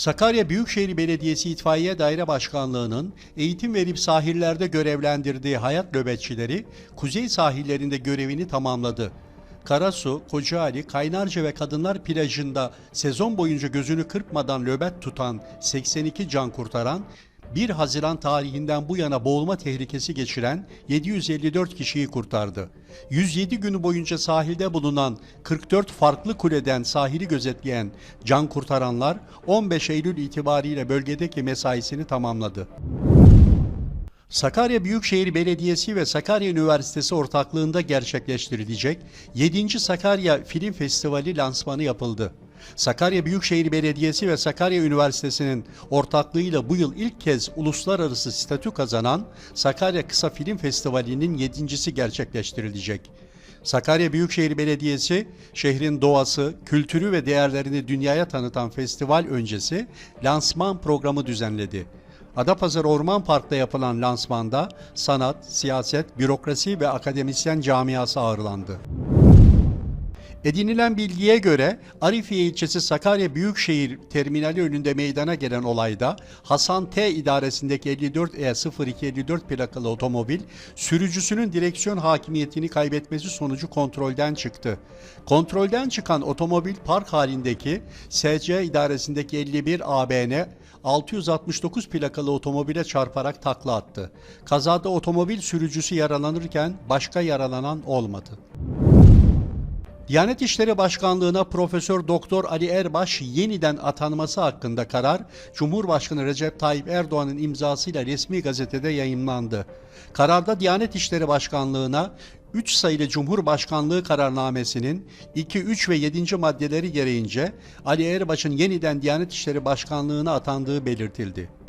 Sakarya Büyükşehir Belediyesi İtfaiye Daire Başkanlığı'nın eğitim verip sahillerde görevlendirdiği hayat nöbetçileri kuzey sahillerinde görevini tamamladı. Karasu, Kocaeli, Kaynarca ve Kadınlar plajında sezon boyunca gözünü kırpmadan nöbet tutan 82 can kurtaran 1 Haziran tarihinden bu yana boğulma tehlikesi geçiren 754 kişiyi kurtardı. 107 günü boyunca sahilde bulunan 44 farklı kuleden sahili gözetleyen can kurtaranlar 15 Eylül itibariyle bölgedeki mesaisini tamamladı. Sakarya Büyükşehir Belediyesi ve Sakarya Üniversitesi ortaklığında gerçekleştirilecek 7. Sakarya Film Festivali lansmanı yapıldı. Sakarya Büyükşehir Belediyesi ve Sakarya Üniversitesi'nin ortaklığıyla bu yıl ilk kez uluslararası statü kazanan Sakarya Kısa Film Festivali'nin yedincisi gerçekleştirilecek. Sakarya Büyükşehir Belediyesi, şehrin doğası, kültürü ve değerlerini dünyaya tanıtan festival öncesi lansman programı düzenledi. Adapazarı Orman Park'ta yapılan lansmanda sanat, siyaset, bürokrasi ve akademisyen camiası ağırlandı. Edinilen bilgiye göre Arifiye ilçesi Sakarya Büyükşehir Terminali önünde meydana gelen olayda Hasan T idaresindeki 54E0254 plakalı otomobil sürücüsünün direksiyon hakimiyetini kaybetmesi sonucu kontrolden çıktı. Kontrolden çıkan otomobil park halindeki SC idaresindeki 51 ABN 669 plakalı otomobile çarparak takla attı. Kazada otomobil sürücüsü yaralanırken başka yaralanan olmadı. Diyanet İşleri Başkanlığı'na Profesör Doktor Ali Erbaş yeniden atanması hakkında karar Cumhurbaşkanı Recep Tayyip Erdoğan'ın imzasıyla resmi gazetede yayımlandı. Kararda Diyanet İşleri Başkanlığı'na 3 sayılı Cumhurbaşkanlığı kararnamesinin 2, 3 ve 7. maddeleri gereğince Ali Erbaş'ın yeniden Diyanet İşleri Başkanlığı'na atandığı belirtildi.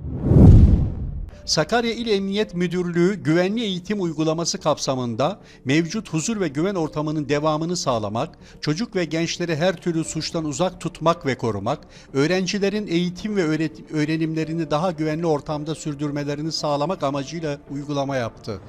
Sakarya İl Emniyet Müdürlüğü güvenli eğitim uygulaması kapsamında mevcut huzur ve güven ortamının devamını sağlamak, çocuk ve gençleri her türlü suçtan uzak tutmak ve korumak, öğrencilerin eğitim ve öğret- öğrenimlerini daha güvenli ortamda sürdürmelerini sağlamak amacıyla uygulama yaptı.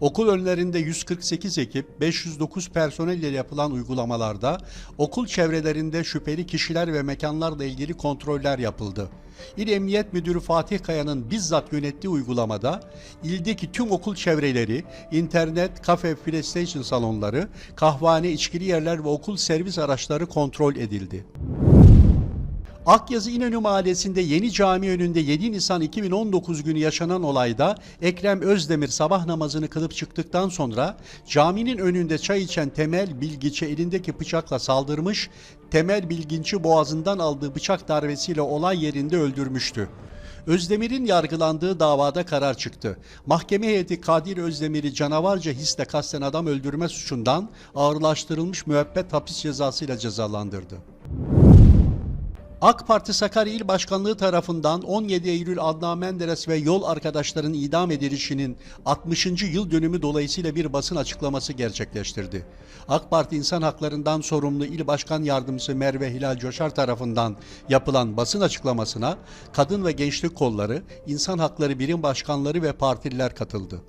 Okul önlerinde 148 ekip, 509 personel ile yapılan uygulamalarda okul çevrelerinde şüpheli kişiler ve mekanlarla ilgili kontroller yapıldı. İl Emniyet Müdürü Fatih Kaya'nın bizzat yönettiği uygulamada ildeki tüm okul çevreleri, internet, kafe, PlayStation salonları, kahvehane, içkili yerler ve okul servis araçları kontrol edildi. Akyazı İnönü Mahallesi'nde Yeni Cami önünde 7 Nisan 2019 günü yaşanan olayda Ekrem Özdemir sabah namazını kılıp çıktıktan sonra caminin önünde çay içen Temel Bilgiç'e elindeki bıçakla saldırmış, Temel Bilginç'i boğazından aldığı bıçak darbesiyle olay yerinde öldürmüştü. Özdemir'in yargılandığı davada karar çıktı. Mahkeme heyeti Kadir Özdemir'i canavarca hisle kasten adam öldürme suçundan ağırlaştırılmış müebbet hapis cezasıyla cezalandırdı. AK Parti Sakarya İl Başkanlığı tarafından 17 Eylül Adnan Menderes ve yol arkadaşlarının idam edilişinin 60. yıl dönümü dolayısıyla bir basın açıklaması gerçekleştirdi. AK Parti İnsan Haklarından sorumlu İl Başkan Yardımcısı Merve Hilal Coşar tarafından yapılan basın açıklamasına kadın ve gençlik kolları, insan hakları birim başkanları ve partililer katıldı.